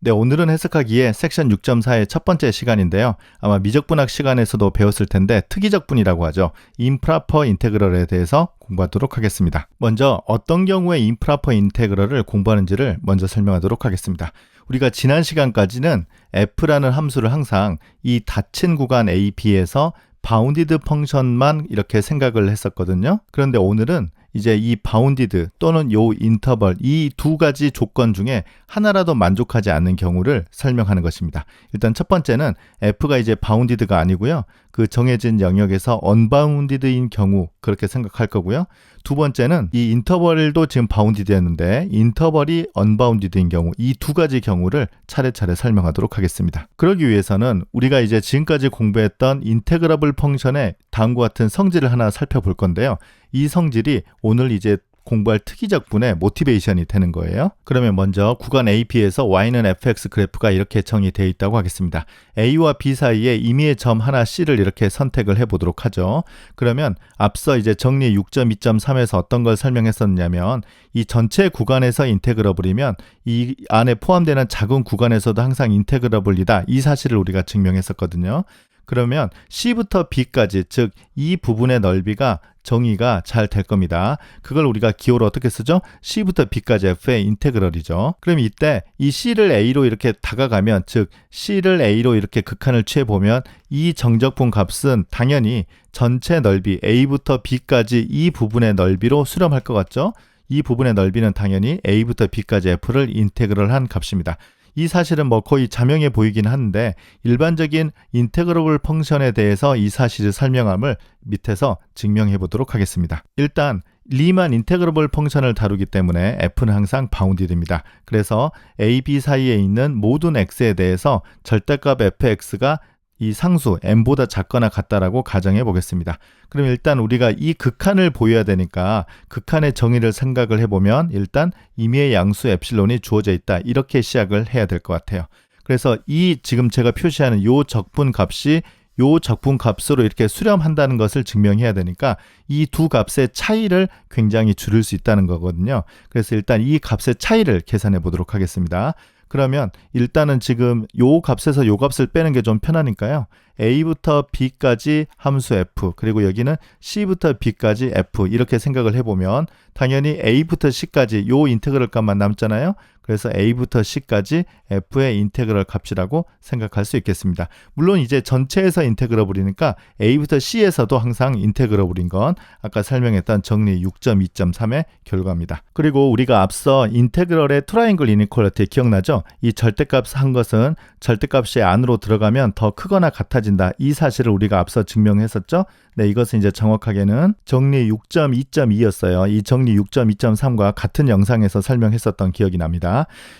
네, 오늘은 해석하기에 섹션 6.4의 첫 번째 시간인데요. 아마 미적분학 시간에서도 배웠을 텐데 특이적분이라고 하죠. 임프라퍼 인테그럴에 대해서 공부하도록 하겠습니다. 먼저 어떤 경우에 임프라퍼 인테그럴을 공부하는지를 먼저 설명하도록 하겠습니다. 우리가 지난 시간까지는 f라는 함수를 항상 이 닫힌 구간 a, b에서 바운디드 펑션만 이렇게 생각을 했었거든요. 그런데 오늘은 이제 이 바운디드 또는 요 인터벌 이 두 가지 조건 중에 하나라도 만족하지 않는 경우를 설명하는 것입니다. 일단 첫 번째는 f가 이제 바운디드가 아니고요. 그 정해진 영역에서 언바운디드인 경우 그렇게 생각할 거고요. 두 번째는 이 인터벌도 지금 바운디드였는데 인터벌이 언바운디드인 경우 이 두 가지 경우를 차례차례 설명하도록 하겠습니다. 그러기 위해서는 우리가 이제 지금까지 공부했던 인테그러블 펑션의 다음과 같은 성질을 하나 살펴볼 건데요. 이 성질이 오늘 이제 공부할 특이적 분의 모티베이션이 되는 거예요. 그러면 먼저 구간 AP에서 y는 fx 그래프가 이렇게 정의되어 있다고 하겠습니다. A와 B 사이에 임의의 점 하나 C를 이렇게 선택을 해보도록 하죠. 그러면 앞서 이제 정리 6.2.3에서 어떤 걸 설명했었냐면 이 전체 구간에서 인테그러블이면 이 안에 포함되는 작은 구간에서도 항상 인테그러블이다. 이 사실을 우리가 증명했었거든요. 그러면 C부터 B까지 즉 이 부분의 넓이가 정의가 잘 될 겁니다. 그걸 우리가 기호로 어떻게 쓰죠? C부터 B까지 F의 인테그럴이죠. 그럼 이때 이 C를 A로 이렇게 다가가면 즉 C를 A로 이렇게 극한을 취해 보면 이 정적분 값은 당연히 전체 넓이 A부터 B까지 이 부분의 넓이로 수렴할 것 같죠? 이 부분의 넓이는 당연히 A부터 B까지 F를 인테그럴 한 값입니다. 이 사실은 뭐 거의 자명해 보이긴 하는데 일반적인 인테그러블 펑션에 대해서 이 사실을 설명함을 밑에서 증명해 보도록 하겠습니다. 일단 리만 인테그러블 펑션을 다루기 때문에 f는 항상 바운디드입니다. 그래서 a, b 사이에 있는 모든 x에 대해서 절대값 fx가 이 상수 m보다 작거나 같다라고 가정해 보겠습니다. 그럼 일단 우리가 이 극한을 보여야 되니까 극한의 정의를 생각을 해보면 일단 임의의 양수 엡실론이 주어져 있다 이렇게 시작을 해야 될 것 같아요. 그래서 이 지금 제가 표시하는 요 적분 값이 요 적분 값으로 이렇게 수렴한다는 것을 증명해야 되니까 이 두 값의 차이를 굉장히 줄일 수 있다는 거거든요. 그래서 일단 이 값의 차이를 계산해 보도록 하겠습니다. 그러면 일단은 지금 요 값에서 요 값을 빼는 게 좀 편하니까요. a부터 b까지 함수 f 그리고 여기는 c부터 b까지 f 이렇게 생각을 해보면 당연히 a부터 c까지 요 인테그럴 값만 남잖아요. 그래서 a부터 c까지 f의 인테그럴 값이라고 생각할 수 있겠습니다. 물론 이제 전체에서 인테그러블이니까 a부터 c에서도 항상 인테그러블인 건 아까 설명했던 정리 6.2.3의 결과입니다. 그리고 우리가 앞서 인테그럴의 트라이앵글 이니퀄리티 기억나죠? 이 절대값 한 것은 절대값이 안으로 들어가면 더 크거나 같아진다. 이 사실을 우리가 앞서 증명했었죠? 네, 이것은 이제 정확하게는 정리 6.2.2였어요. 이 정리 6.2.3과 같은 영상에서 설명했었던 기억이 납니다.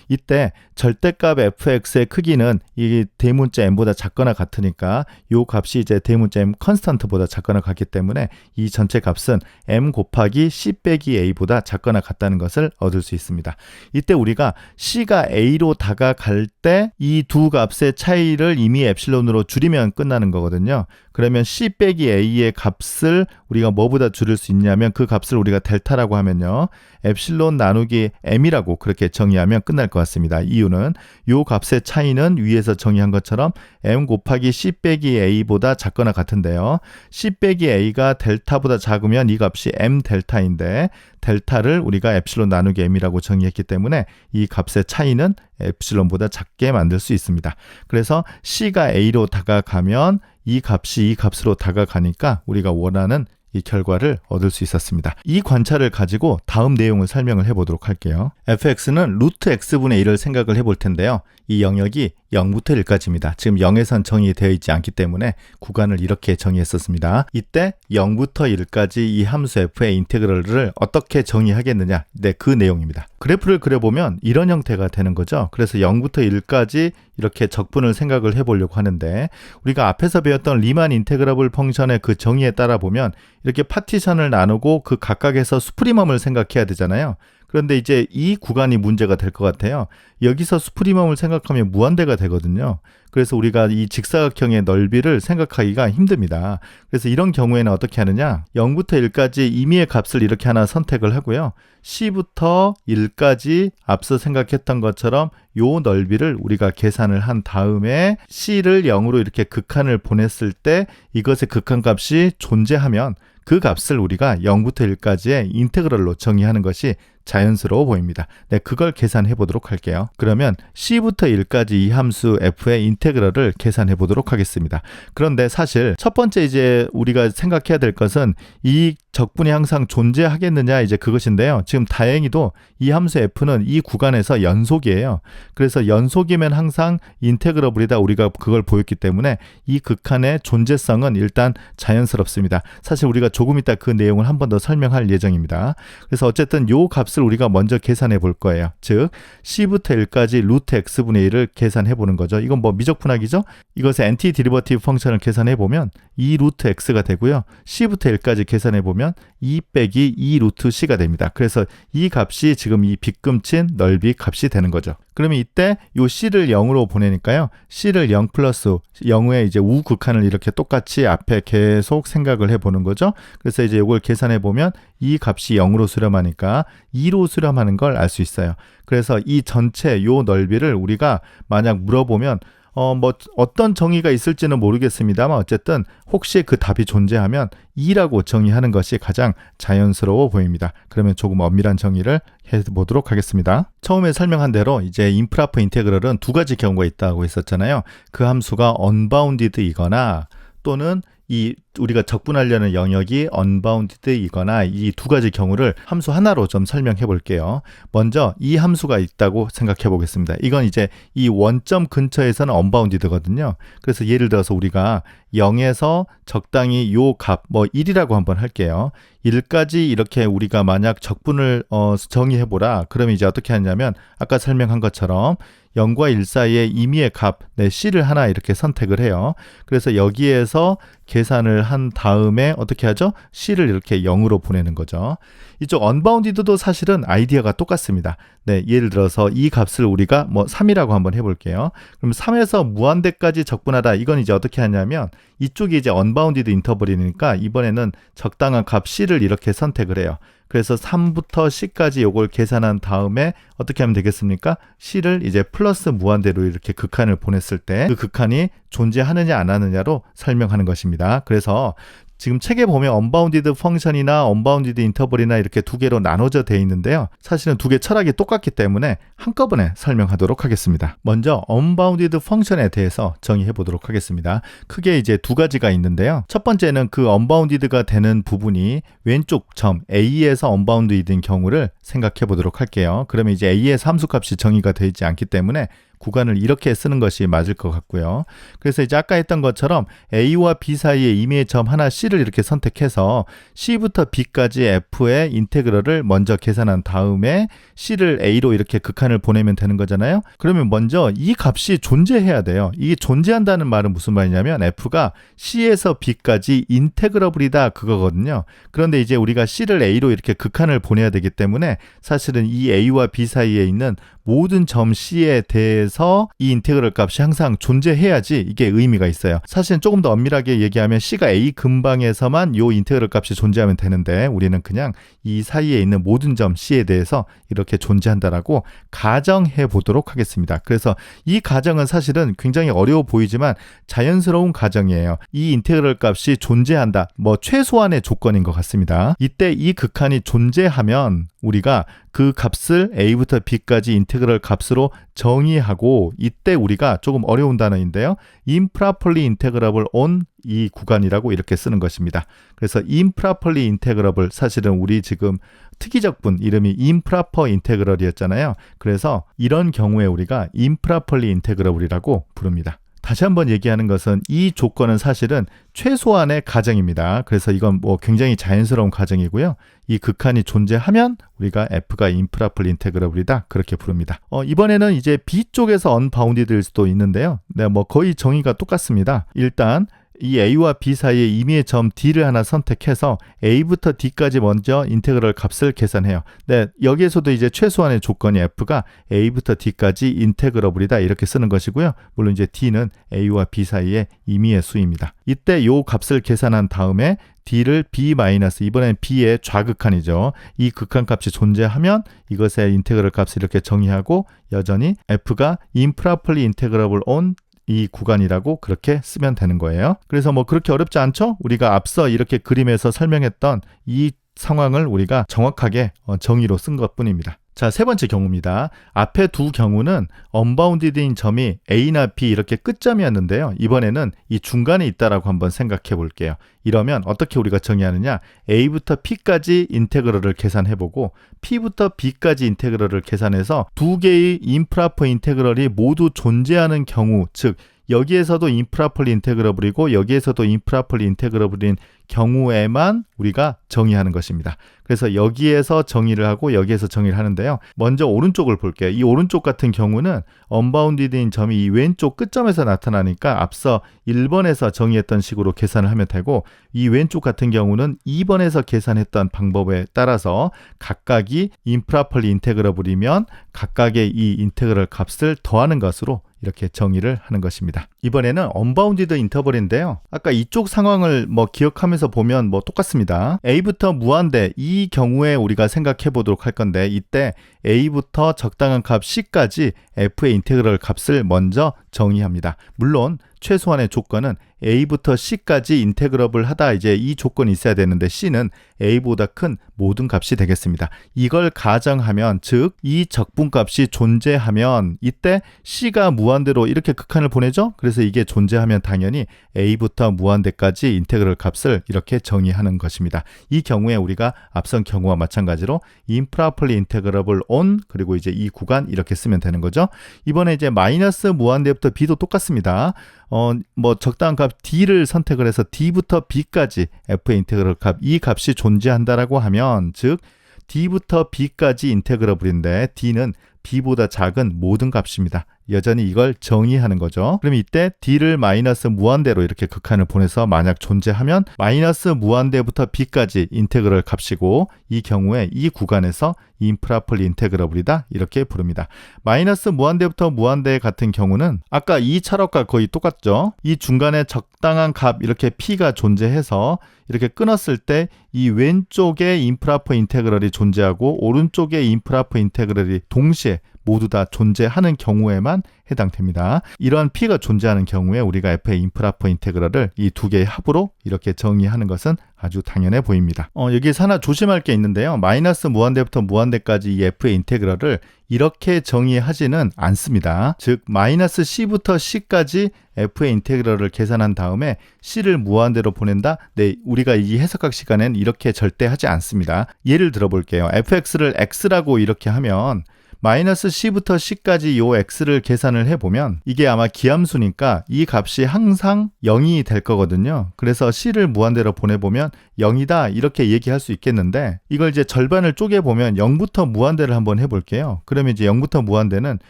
이때 절대값 fx의 크기는 이 대문자 m보다 작거나 같으니까 이 값이 이제 대문자 m 컨스턴트보다 작거나 같기 때문에 이 전체 값은 m 곱하기 c 빼기 a보다 작거나 같다는 것을 얻을 수 있습니다. 이때 우리가 c가 a로 다가갈 때 이 두 값의 차이를 이미 엡실론으로 줄이면 끝나는 거거든요. 그러면 c 빼기 a의 값을 우리가 뭐보다 줄일 수 있냐면 그 값을 우리가 델타라고 하면요. 엡실론 나누기 m이라고 그렇게 정의하면 끝날 것 같습니다. 이유는 요 값의 차이는 위에서 정의한 것처럼 m 곱하기 c 빼기 a보다 작거나 같은데요. c 빼기 a가 델타보다 작으면 이 값이 m 델타인데 델타를 우리가 엡실론 나누기 m이라고 정의했기 때문에 이 값의 차이는 엡실론보다 작게 만들 수 있습니다. 그래서 c가 a로 다가가면 이 값이 이 값으로 다가가니까 우리가 원하는 이 결과를 얻을 수 있었습니다. 이 관찰을 가지고 다음 내용을 설명을 해보도록 할게요. fx는 루트 x분의 1을 생각을 해볼 텐데요. 이 영역이 0부터 1까지입니다. 지금 0에선 정의되어 있지 않기 때문에 구간을 이렇게 정의했었습니다. 이때 0부터 1까지 이 함수 f의 인테그럴을 어떻게 정의하겠느냐? 네, 그 내용입니다. 그래프를 그려보면 이런 형태가 되는 거죠. 그래서 0부터 1까지 이렇게 적분을 생각을 해보려고 하는데 우리가 앞에서 배웠던 리만 인테그러블 펑션의 그 정의에 따라 보면 이렇게 파티션을 나누고 그 각각에서 수프리멈을 생각해야 되잖아요. 그런데 이제 이 구간이 문제가 될 것 같아요. 여기서 수프리멈을 생각하면 무한대가 되거든요. 그래서 우리가 이 직사각형의 넓이를 생각하기가 힘듭니다. 그래서 이런 경우에는 어떻게 하느냐? 0부터 1까지 임의의 값을 이렇게 하나 선택을 하고요. C부터 1까지 앞서 생각했던 것처럼 요 넓이를 우리가 계산을 한 다음에 C를 0으로 이렇게 극한을 보냈을 때 이것의 극한값이 존재하면 그 값을 우리가 0부터 1까지의 인테그럴로 정의하는 것이 자연스러워 보입니다. 네, 그걸 계산해 보도록 할게요. 그러면 c부터 1까지 이 함수 f의 인테그럴을 계산해 보도록 하겠습니다. 그런데 사실 첫 번째 이제 우리가 생각해야 될 것은 이 적분이 항상 존재하겠느냐 이제 그것인데요. 지금 다행히도 이 함수 f는 이 구간에서 연속이에요. 그래서 연속이면 항상 인테그러블이다 우리가 그걸 보였기 때문에 이 극한의 존재성은 일단 자연스럽습니다. 사실 우리가 조금 이따 그 내용을 한 번 더 설명할 예정입니다. 그래서 어쨌든 요 값을 우리가 먼저 계산해 볼 거예요. 즉 c부터 1까지 루트 x분의 1을 계산해 보는 거죠. 이건 뭐 미적분학이죠. 이것의 엔티 디리버티브 펑션을 계산해 보면 2 루트 x가 되고요. c부터 1까지 계산해 보면 2 빼기 2 루트 c가 됩니다. 그래서 이 값이 지금 이 빗금친 넓이 값이 되는 거죠. 그러면 이때 요 c를 0으로 보내니까요. c를 0 플러스 0의 이제 우극한을 이렇게 똑같이 앞에 계속 생각을 해 보는 거죠. 그래서 이제 이걸 계산해 보면 이 값이 0으로 수렴하니까 2로 수렴하는 걸 알 수 있어요. 그래서 이 전체 요 넓이를 우리가 만약 물어보면 어, 뭐, 어떤 정의가 있을지는 모르겠습니다만, 어쨌든, 혹시 그 답이 존재하면 2라고 정의하는 것이 가장 자연스러워 보입니다. 그러면 조금 엄밀한 정의를 해보도록 하겠습니다. 처음에 설명한 대로 이제 인프라프 인테그럴은 두 가지 경우가 있다고 했었잖아요. 그 함수가 언바운디드이거나 또는 이 우리가 적분하려는 영역이 언바운디드이거나 이 두 가지 경우를 함수 하나로 좀 설명해 볼게요. 먼저 이 함수가 있다고 생각해 보겠습니다. 이건 이제 이 원점 근처에서는 언바운디드거든요. 그래서 예를 들어서 우리가 0에서 적당히 요 값, 뭐 1이라고 한번 할게요. 1까지 이렇게 우리가 만약 적분을 어, 정의해 보라. 그러면 이제 어떻게 하냐면 아까 설명한 것처럼 0과 1 사이의 임의의 값, 네, C를 하나 이렇게 선택을 해요. 그래서 여기에서 계산을 한 다음에 어떻게 하죠? C를 이렇게 0으로 보내는 거죠. 이쪽 언바운디드도 사실은 아이디어가 똑같습니다. 네, 예를 들어서 이 값을 우리가 뭐 3이라고 한번 해볼게요. 그럼 3에서 무한대까지 적분하다. 이건 이제 어떻게 하냐면 이쪽이 이제 언바운디드 인터벌이니까 이번에는 적당한 값 C를 이렇게 선택을 해요. 그래서 3부터 C까지 요걸 계산한 다음에 어떻게 하면 되겠습니까? C를 이제 플러스 무한대로 이렇게 극한을 보냈을 때 그 극한이 존재하느냐 안 하느냐로 설명하는 것입니다. 그래서 지금 책에 보면 언바운디드 펑션이나 언바운디드 인터벌이나 이렇게 두 개로 나눠져 돼 있는데요. 사실은 두 개 철학이 똑같기 때문에 한꺼번에 설명하도록 하겠습니다. 먼저 언바운디드 펑션에 대해서 정의해 보도록 하겠습니다. 크게 이제 두 가지가 있는데요. 첫 번째는 그 언바운디드가 되는 부분이 왼쪽 점 A에서 언바운디드인 경우를 생각해 보도록 할게요. 그러면 이제 A의 함수값이 정의가 되어 있지 않기 때문에 구간을 이렇게 쓰는 것이 맞을 것 같고요. 그래서 이제 아까 했던 것처럼 A와 B 사이에 임의의 점 하나 C를 이렇게 선택해서 C부터 B까지 F의 인테그럴을 먼저 계산한 다음에 C를 A로 이렇게 극한을 보내면 되는 거잖아요. 그러면 먼저 이 값이 존재해야 돼요. 이게 존재한다는 말은 무슨 말이냐면 F가 C에서 B까지 인테그러블이다 그거거든요. 그런데 이제 우리가 C를 A로 이렇게 극한을 보내야 되기 때문에 사실은 이 A와 B 사이에 있는 모든 점 C에 대해서 이 인테그럴 값이 항상 존재해야지 이게 의미가 있어요. 사실은 조금 더 엄밀하게 얘기하면 C가 A 근방에서만 요 인테그럴 값이 존재하면 되는데 우리는 그냥 이 사이에 있는 모든 점 C에 대해서 이렇게 존재한다라고 가정해 보도록 하겠습니다. 그래서 이 가정은 사실은 굉장히 어려워 보이지만 자연스러운 가정이에요. 이 인테그럴 값이 존재한다. 뭐 최소한의 조건인 것 같습니다. 이때 이 극한이 존재하면 우리가 그 값을 a부터 b까지 인테그럴 값으로 정의하고 이때 우리가 조금 어려운 단어인데요. improperly integrable on 이 구간이라고 이렇게 쓰는 것입니다. 그래서 improperly integrable 사실은 우리 지금 특이적분 이름이 improper integral이었잖아요. 그래서 이런 경우에 우리가 improperly integrable이라고 부릅니다. 다시 한번 얘기하는 것은 이 조건은 사실은 최소한의 가정입니다. 그래서 이건 뭐 굉장히 자연스러운 가정이고요. 이 극한이 존재하면 우리가 F가 인프라플 인테그러블이다 그렇게 부릅니다. 어, 이번에는 이제 B 쪽에서 언바운디드일 수도 있는데요. 네, 뭐 거의 정의가 똑같습니다. 일단 이 a와 b 사이에 임의의 점 d를 하나 선택해서 a부터 d까지 먼저 인테그럴 값을 계산해요. 네, 여기에서도 이제 최소한의 조건이 f가 a부터 d까지 인테그러블이다 이렇게 쓰는 것이고요. 물론 이제 d는 a와 b 사이의 임의의 수입니다. 이때 요 값을 계산한 다음에 d를 b 마이너스 이번엔 b의 좌극한이죠. 이 극한 값이 존재하면 이것의 인테그럴 값을 이렇게 정의하고 여전히 f가 improperly integrable on 이 구간이라고 그렇게 쓰면 되는 거예요. 그래서 뭐 그렇게 어렵지 않죠? 우리가 앞서 이렇게 그림에서 설명했던 이 상황을 우리가 정확하게 어, 정의로 쓴 것 뿐입니다. 자, 세 번째 경우입니다. 앞에 두 경우는 언바운디드인 점이 A나 B 이렇게 끝점이었는데요. 이번에는 이 중간에 있다라고 한번 생각해 볼게요. 이러면 어떻게 우리가 정의하느냐? A부터 P까지 인테그럴을 계산해 보고 P부터 B까지 인테그럴을 계산해서 두 개의 임프라퍼 인테그럴이 모두 존재하는 경우, 즉 여기에서도 임프라플리 인테그러블이고 여기에서도 임프라플리 인테그러블인 경우에만 우리가 정의하는 것입니다. 그래서 여기에서 정의를 하고 여기에서 정의를 하는데요. 먼저 오른쪽을 볼게요. 이 오른쪽 같은 경우는 언바운디드인 점이 이 왼쪽 끝점에서 나타나니까 앞서 1번에서 정의했던 식으로 계산을 하면 되고 이 왼쪽 같은 경우는 2번에서 계산했던 방법에 따라서 각각이 임프라플리 인테그러블이면 각각의 이 인테그럴 값을 더하는 것으로 이렇게 정의를 하는 것입니다. 이번에는 언바운디드 인터벌인데요. 아까 이쪽 상황을 뭐 기억하면서 보면 뭐 똑같습니다. A부터 무한대 이 경우에 우리가 생각해 보도록 할 건데 이때 A부터 적당한 값 C까지 F의 인테그럴 값을 먼저 정의합니다. 물론 최소한의 조건은 A부터 C까지 인테그러블 하다 이제 이 조건이 있어야 되는데 C는 A보다 큰 모든 값이 되겠습니다. 이걸 가정하면 즉 이 적분값이 존재하면 이때 C가 무한대로 이렇게 극한을 보내죠. 그래서 이게 존재하면 당연히 A부터 무한대까지 인테그럴 값을 이렇게 정의하는 것입니다. 이 경우에 우리가 앞선 경우와 마찬가지로 improperly integrable on 그리고 이제 이 구간 이렇게 쓰면 되는 거죠. 이번에 이제 마이너스 무한대부터 B도 똑같습니다. 어, 뭐 적당한 값 D를 선택을 해서 D부터 B까지 F의 인테그럴 값, 이 값이 존재한다라고 하면 즉 D부터 B까지 인테그러블인데 D는 B보다 작은 모든 값입니다. 여전히 이걸 정의하는 거죠. 그럼 이때 d를 마이너스 무한대로 이렇게 극한을 보내서 만약 존재하면 마이너스 무한대부터 b까지 인테그럴 값이고 이 경우에 이 구간에서 임프라플 인테그러블이다 이렇게 부릅니다. 마이너스 무한대부터 무한대 같은 경우는 아까 이 차력과 거의 똑같죠. 이 중간에 적당한 값 이렇게 p가 존재해서 이렇게 끊었을 때 이 왼쪽에 임프라퍼 인테그럴이 존재하고 오른쪽에 임프라퍼 인테그럴이 동시에 모두 다 존재하는 경우에만 해당됩니다. 이러한 P가 존재하는 경우에 우리가 F의 임프라퍼 인테그럴을 이 두 개의 합으로 이렇게 정의하는 것은 아주 당연해 보입니다. 어, 여기서 하나 조심할 게 있는데요. 마이너스 무한대부터 무한대까지 이 F의 인테그럴을 이렇게 정의하지는 않습니다. 즉 마이너스 C부터 C까지 F의 인테그럴을 계산한 다음에 C를 무한대로 보낸다? 네, 우리가 이 해석학 시간엔 이렇게 절대 하지 않습니다. 예를 들어 볼게요. fx를 x라고 이렇게 하면 마이너스 c부터 c까지 요 x를 계산을 해보면 이게 아마 기함수니까 이 값이 항상 0이 될 거거든요. 그래서 c를 무한대로 보내보면 0이다 이렇게 얘기할 수 있겠는데 이걸 이제 절반을 쪼개보면 0부터 무한대를 한번 해볼게요. 그러면 이제 0부터 무한대는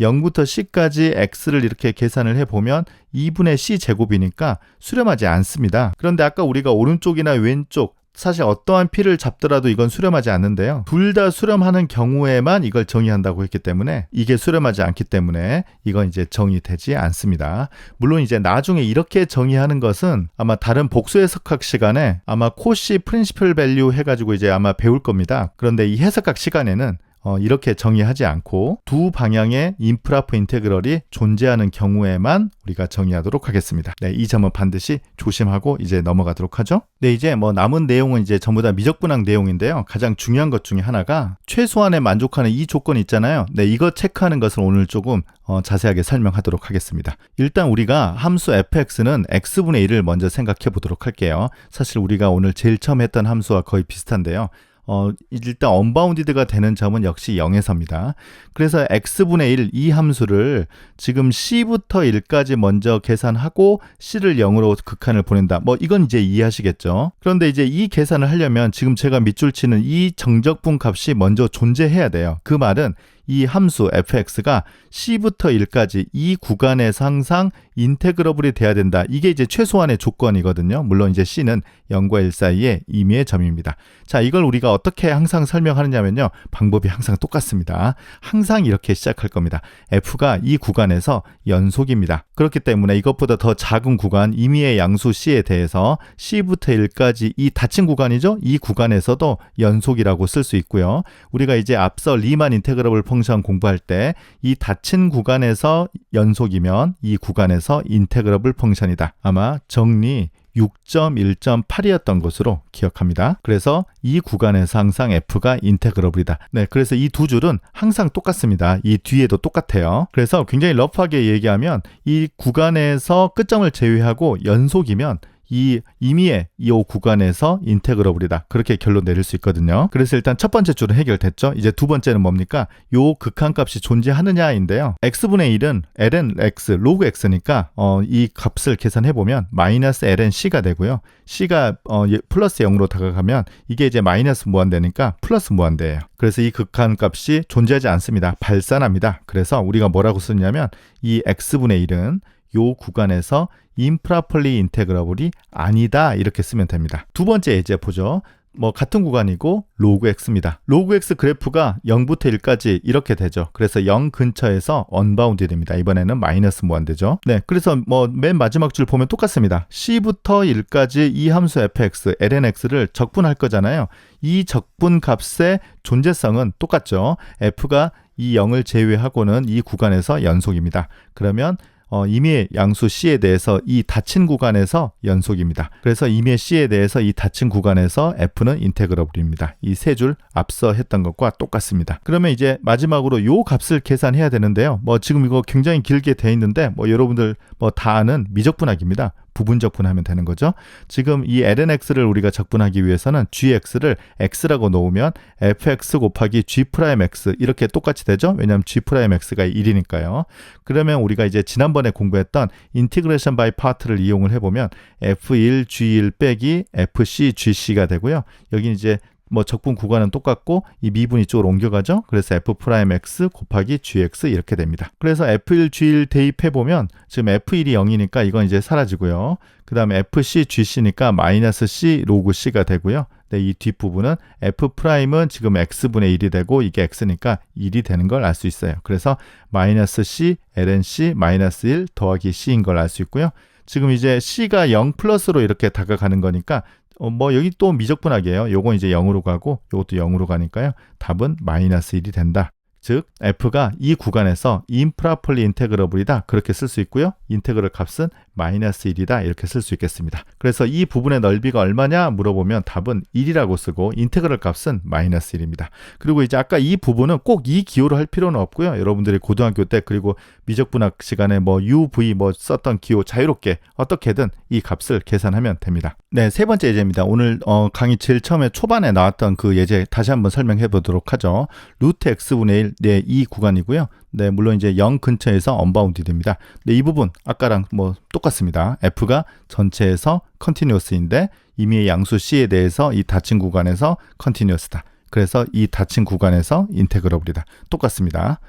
0부터 c까지 x를 이렇게 계산을 해보면 2분의 c 제곱이니까 수렴하지 않습니다. 그런데 아까 우리가 오른쪽이나 왼쪽 사실 어떠한 피를 잡더라도 이건 수렴하지 않는데요. 둘 다 수렴하는 경우에만 이걸 정의한다고 했기 때문에 이게 수렴하지 않기 때문에 이건 이제 정의되지 않습니다. 물론 이제 나중에 이렇게 정의하는 것은 아마 다른 복수 해석학 시간에 아마 코시 프린시플 밸류 해가지고 이제 아마 배울 겁니다. 그런데 이 해석학 시간에는 어, 이렇게 정의하지 않고 두 방향의 인프라 프 인테그럴이 존재하는 경우에만 우리가 정의하도록 하겠습니다. 네, 이 점은 반드시 조심하고 이제 넘어가도록 하죠. 네, 이제 뭐 남은 내용은 이제 전부 다 미적분학 내용인데요. 가장 중요한 것 중에 하나가 최소한에 만족하는 이 조건 있잖아요. 네, 이거 체크하는 것을 오늘 조금 어, 자세하게 설명하도록 하겠습니다. 일단 우리가 함수 fx는 x분의 1을 먼저 생각해 보도록 할게요. 사실 우리가 오늘 제일 처음 했던 함수와 거의 비슷한데요. 어, 일단 언바운디드가 되는 점은 역시 0에서입니다. 그래서 x분의 1 이 함수를 지금 c부터 1까지 먼저 계산하고 c를 0으로 극한을 보낸다. 뭐 이건 이제 이해하시겠죠. 그런데 이제 이 계산을 하려면 지금 제가 밑줄 치는 이 정적분 값이 먼저 존재해야 돼요. 그 말은 이 함수 fx가 c부터 1까지 이 구간에서 항상 인테그러블이 돼야 된다. 이게 이제 최소한의 조건이거든요. 물론 이제 c는 0과 1 사이의 임의의 점입니다. 자, 이걸 우리가 어떻게 항상 설명하느냐면요. 방법이 항상 똑같습니다. 항상 이렇게 시작할 겁니다. f가 이 구간에서 연속입니다. 그렇기 때문에 이것보다 더 작은 구간 임의의 양수 c에 대해서 c부터 1까지 이 닫힌 구간이죠. 이 구간에서도 연속이라고 쓸 수 있고요. 우리가 이제 앞서 리만 인테그러블 펑션 공부할 때 이 닫힌 구간에서 연속이면 이 구간에서 인테그러블 펑션이다. 아마 정리 6.1.8이었던 것으로 기억합니다. 그래서 이 구간에서 항상 f가 인테그러블이다. 네, 그래서 이 두 줄은 항상 똑같습니다. 이 뒤에도 똑같아요. 그래서 굉장히 러프하게 얘기하면 이 구간에서 끝점을 제외하고 연속이면 이 임의의 이 구간에서 인테그러블이다. 그렇게 결론 내릴 수 있거든요. 그래서 일단 첫 번째 줄은 해결됐죠. 이제 두 번째는 뭡니까? 요 극한값이 존재하느냐인데요. x분의 1은 ln x, 로그 x니까 어, 이 값을 계산해 보면 마이너스 ln c가 되고요. c가 어, 플러스 0으로 다가가면 이게 이제 마이너스 무한대니까 플러스 무한대예요. 그래서 이 극한값이 존재하지 않습니다. 발산합니다. 그래서 우리가 뭐라고 쓰냐면 이 x분의 1은 요 구간에서 improperly integrable이 아니다 이렇게 쓰면 됩니다. 두 번째 예제 보죠. 뭐 같은 구간이고 로그 x입니다. 로그 x 그래프가 0부터 1까지 이렇게 되죠. 그래서 0 근처에서 언바운드 됩니다. 이번에는 마이너스 무한대죠. 네, 그래서 뭐 맨 마지막 줄 보면 똑같습니다. c부터 1까지 이 함수 fx, lnx를 적분할 거잖아요. 이 적분 값의 존재성은 똑같죠. f가 이 0을 제외하고는 이 구간에서 연속입니다. 그러면 어, 임의 양수 C에 대해서 이 닫힌 구간에서 연속입니다. 그래서 임의 C에 대해서 이 닫힌 구간에서 F는 인테그러블입니다. 이 세 줄 앞서 했던 것과 똑같습니다. 그러면 이제 마지막으로 요 값을 계산해야 되는데요. 뭐 지금 이거 굉장히 길게 돼 있는데 뭐 여러분들 뭐 다 아는 미적분학입니다. 부분 적분하면 되는 거죠. 지금 이 lnx를 우리가 적분하기 위해서는 gx를 x라고 놓으면 fx 곱하기 g'x 이렇게 똑같이 되죠. 왜냐하면 g'x가 1이니까요. 그러면 우리가 이제 지난번에 공부했던 인티그레이션 바이 파트를 이용을 해보면 f1 g1 빼기 fc gc가 되고요. 여기 이제 뭐 적분 구간은 똑같고 이 미분 이쪽으로 옮겨가죠. 그래서 f 프라임 x 곱하기 gx 이렇게 됩니다. 그래서 f1 g1 대입해 보면 지금 f1이 0이니까 이건 이제 사라지고요. 그 다음에 fc gc니까 마이너스 c 로그 c가 되고요. 네, 이 뒷부분은 f 프라임은 지금 x분의 1이 되고 이게 x니까 1이 되는 걸 알 수 있어요. 그래서 마이너스 c ln c 마이너스 1 더하기 c인 걸 알 수 있고요. 지금 이제 c가 0 플러스로 이렇게 다가가는 거니까 어, 뭐 여기 또 미적분학이에요. 요건 이제 0으로 가고 요것도 0으로 가니까요. 답은 마이너스 1이 된다. 즉 f가 이 구간에서 improperly integrable이다 그렇게 쓸 수 있고요. 인테그럴 값은 마이너스 1이다 이렇게 쓸 수 있겠습니다. 그래서 이 부분의 넓이가 얼마냐 물어보면 답은 1이라고 쓰고 인테그럴 값은 마이너스 1입니다. 그리고 이제 아까 이 부분은 꼭 이 기호를 할 필요는 없고요. 여러분들이 고등학교 때 그리고 미적분학 시간에 뭐 u, v 뭐 썼던 기호 자유롭게 어떻게든 이 값을 계산하면 됩니다. 네, 세 번째 예제입니다. 오늘 어, 강의 제일 처음에 초반에 나왔던 그 예제 다시 한번 설명해 보도록 하죠. 루트 x분의 1, 네, 이 구간이고요. 네, 물론 이제 0 근처에서 언바운드 됩니다. 네, 이 부분 아까랑 뭐 똑같 습니다. f가 전체에서 컨티뉴어스인데 이미 양수 c에 대해서 이 닫힌 구간에서 컨티뉴어스다. 그래서 이 닫힌 구간에서 인테그러블이다. 똑같습니다.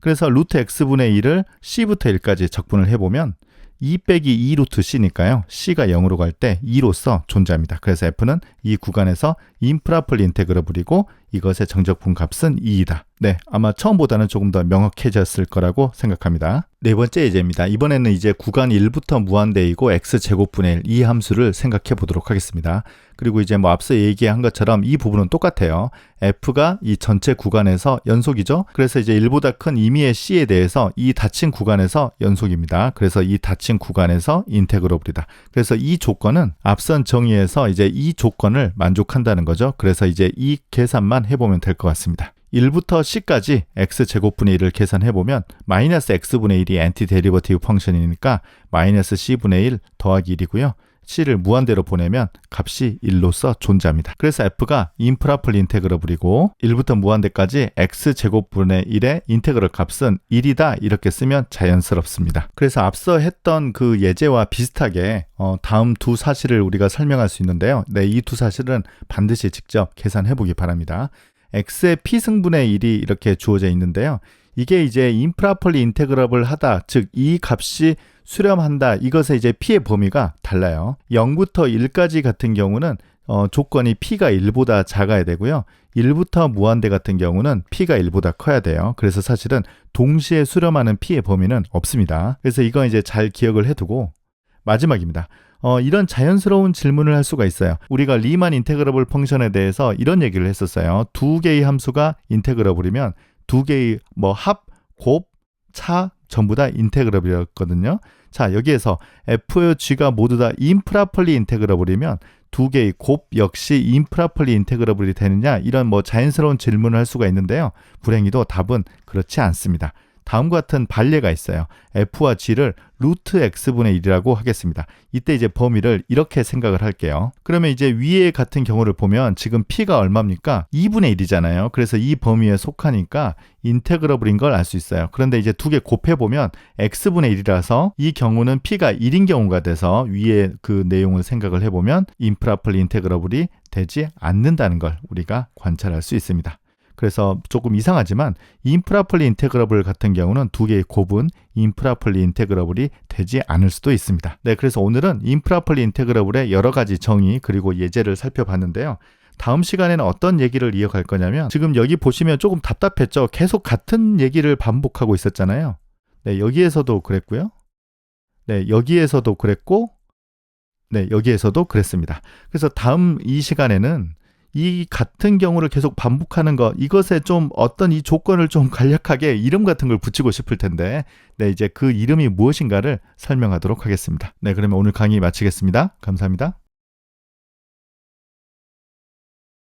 그래서 루트 x분의 1을 c부터 1까지 적분을 해보면 2 빼기 2 루트 c니까요. c가 0으로 갈 때 2로서 존재합니다. 그래서 f는 이 구간에서 임프라플 인테그러블이고 이것의 정적분 값은 2이다. 네, 아마 처음보다는 조금 더 명확해졌을 거라고 생각합니다. 네 번째 예제입니다. 이번에는 이제 구간 1부터 무한대이고 x제곱분의 1 이 함수를 생각해 보도록 하겠습니다. 그리고 이제 뭐 앞서 얘기한 것처럼 이 부분은 똑같아요. f가 이 전체 구간에서 연속이죠. 그래서 이제 1보다 큰 임의의 c에 대해서 이 닫힌 구간에서 연속입니다. 그래서 이 닫힌 구간에서 인테그러블이다. 그래서 이 조건은 앞선 정의에서 이제 이 조건을 만족한다는 거죠. 그래서 이제 이 계산만 해보면 될 것 같습니다. 1부터 c까지 x제곱분의 1을 계산해보면 마이너스 x분의 1이 엔티 데리버티브 펑션이니까 마이너스 c분의 1 더하기 1이고요. C를 무한대로 보내면 값이 1로서 존재합니다. 그래서 f가 임프라플 인테그러블이고 1부터 무한대까지 x제곱분의 1의 인테그럴 값은 1이다 이렇게 쓰면 자연스럽습니다. 그래서 앞서 했던 그 예제와 비슷하게 어, 다음 두 사실을 우리가 설명할 수 있는데요. 네, 이 두 사실은 반드시 직접 계산해 보기 바랍니다. x의 p 승분의 1이 이렇게 주어져 있는데요. 이게 이제 improperly 인테그러블 하다, 즉 이 값이 수렴한다. 이것의 이제 p의 범위가 달라요. 0부터 1까지 같은 경우는 어, 조건이 p가 1보다 작아야 되고요. 1부터 무한대 같은 경우는 p가 1보다 커야 돼요. 그래서 사실은 동시에 수렴하는 p의 범위는 없습니다. 그래서 이건 이제 잘 기억을 해두고 마지막입니다. 어, 이런 자연스러운 질문을 할 수가 있어요. 우리가 리만 인테그러블 펑션에 대해서 이런 얘기를 했었어요. 두 개의 함수가 인테그러블이면 두 개의 뭐 합, 곱, 차 전부 다 인테그러블이었거든요. 자, 여기에서 f, g가 모두 다 improperly 인테그러블이면 두 개의 곱 역시 improperly 인테그러블이 되느냐 이런 뭐 자연스러운 질문을 할 수가 있는데요. 불행히도 답은 그렇지 않습니다. 다음과 같은 반례가 있어요. f와 g를 루트 x분의 1이라고 하겠습니다. 이때 이제 범위를 이렇게 생각을 할게요. 그러면 이제 위에 같은 경우를 보면 지금 p가 얼마입니까? 2분의 1이잖아요. 그래서 이 범위에 속하니까 인테그러블인 걸 알 수 있어요. 그런데 이제 두 개 곱해 보면 x분의 1이라서 이 경우는 p가 1인 경우가 돼서 위에 그 내용을 생각을 해 보면 임프라플 인테그러블이 되지 않는다는 걸 우리가 관찰할 수 있습니다. 그래서 조금 이상하지만 인프라플리 인테그러블 같은 경우는 두 개의 곱은 인프라플리 인테그러블이 되지 않을 수도 있습니다. 네, 그래서 오늘은 인프라플리 인테그러블의 여러 가지 정의 그리고 예제를 살펴봤는데요. 다음 시간에는 어떤 얘기를 이어갈 거냐면 지금 여기 보시면 조금 답답했죠. 계속 같은 얘기를 반복하고 있었잖아요. 네, 여기에서도 그랬고요. 네, 여기에서도 그랬고 네, 여기에서도 그랬습니다. 그래서 다음 이 시간에는 이 같은 경우를 계속 반복하는 것 이것에 좀 어떤 이 조건을 좀 간략하게 이름 같은 걸 붙이고 싶을 텐데 네 이제 그 이름이 무엇인가를 설명하도록 하겠습니다. 네 그러면 오늘 강의 마치겠습니다. 감사합니다.